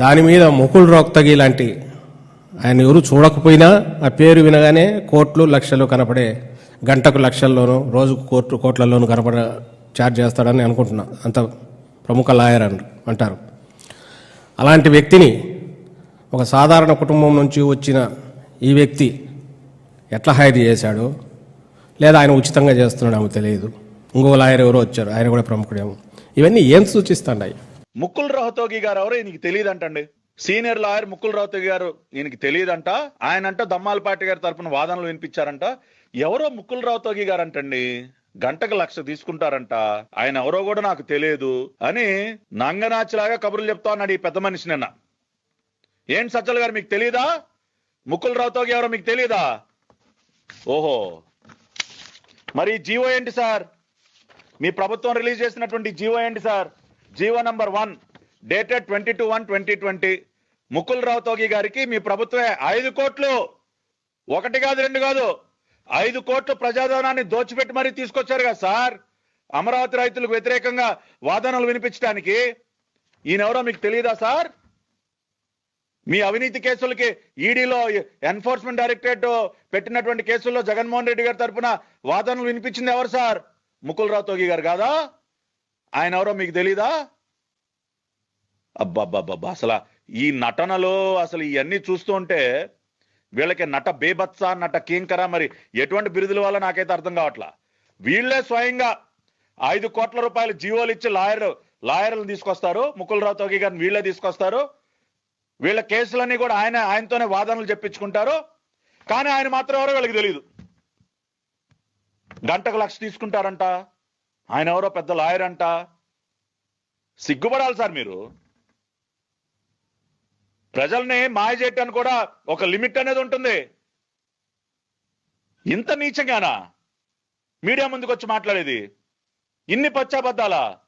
దాని మీద ముకుల్ రోక్తగి లాంటి ఆయన ఎవరు చూడకపోయినా ఆ పేరు వినగానే కోట్లు లక్షలు కనపడే గంటకు లక్షల్లోనూ రోజుకు కోట్లు కోట్లలోనూ కనపడ ఛార్జ్ చేస్తాడని అనుకుంటున్నా. అంత ప్రముఖ లాయర్ అని అంటారు. అలాంటి వ్యక్తిని ఒక సాధారణ కుటుంబం నుంచి వచ్చిన ఈ వ్యక్తి ఎట్లా హైర్ చేశాడు లేదా ఆయన ఉచితంగా చేస్తున్నాడేమో తెలియదు. ఇంకో లాయర్ ఎవరో వచ్చారు. ఆయన కూడా ప్రముఖుడేమో. ఇవన్నీ ఏం సూచిస్తాయి ముక్కుల్ రోహతోగి గారు ఎవరో నీకు తెలియదు అంటండి సీనియర్ లాయర్ ముక్కుల్ రోహతోగి గారు ఈయనకి తెలియదంట. ఆయన అంట దమ్మాలపాటి గారి తరపున వాదనలు వినిపించారంట. ఎవరో ముక్కుల్ రోహతోగి గారు అంటండి గంటకు లక్ష తీసుకుంటారంట. ఆయన ఎవరో కూడా నాకు తెలియదు అని నంగనాచిలాగా కబుర్లు చెప్తా ఉన్నాడు ఈ పెద్ద మనిషి నిన్న. ఏంటి సజ్జల గారు మీకు తెలియదా ముక్కుల్ రావుతోగి ఎవరో మీకు తెలియదా ఓహో. మరి జీవో ఏంటి సార్? మీ ప్రభుత్వం రిలీజ్ చేసినటువంటి జీవో ఏంటి sir? GO number one dated twenty two one twenty twenty Mukul రావుతోగి గారికి మీ ప్రభుత్వమే ఐదు కోట్లు. ఒకటి కాదు రెండు కాదు. ఐదు కోట్లు ప్రజాధనాన్ని దోచిపెట్టి మరీ తీసుకొచ్చారు కదా సార్. అమరావతి రైతులకు వ్యతిరేకంగా వాదనలు వినిపించడానికి. ఈయనెవరో మీకు తెలియదా సార్? మీ అవినీతి కేసులకి ఈడీలో ఎన్ఫోర్స్మెంట్ డైరెక్టరేట్ పెట్టినటువంటి కేసుల్లో జగన్మోహన్ రెడ్డి గారి తరపున వాదనలు వినిపించింది ఎవరు సార్? ముకుల్ రావు తోగి గారు కాదా? ఆయన ఎవరో మీకు తెలీదా? అబ్బబ్బబ్బబ్బా అసలు ఈ నటనలో అసలు ఇవన్నీ చూస్తుంటే వీళ్ళకి నట బేబత్స నట కీంకర మరి ఎటువంటి బిరుదుల వల్ల నాకైతే అర్థం కావట్లా? వీళ్ళే స్వయంగా ఐదు కోట్ల రూపాయలు జీవోలు ఇచ్చి లాయర్ లాయర్లను తీసుకొస్తారు. ముకుల్ రావు తోగి గారిని వీళ్ళే తీసుకొస్తారు. వీళ్ళ కేసులన్నీ కూడా ఆయన ఆయనతోనే వాదనలు చెప్పించుకుంటారు. కానీ ఆయన మాత్రం ఎవరో వీళ్ళకి తెలియదు గంటకు లక్ష తీసుకుంటారంట. ఆయన ఎవరో పెద్ద లాయర్ అంట. సిగ్గుపడాలి సార్ మీరు. ప్రజల్ని మాయ చేయటానికి కూడా ఒక లిమిట్ అనేది ఉంటుంది. ఇంత నీచంగానా? మీడియా ముందుకు వచ్చి మాట్లాడేది. ఇన్ని పచ్చాబద్దాలా?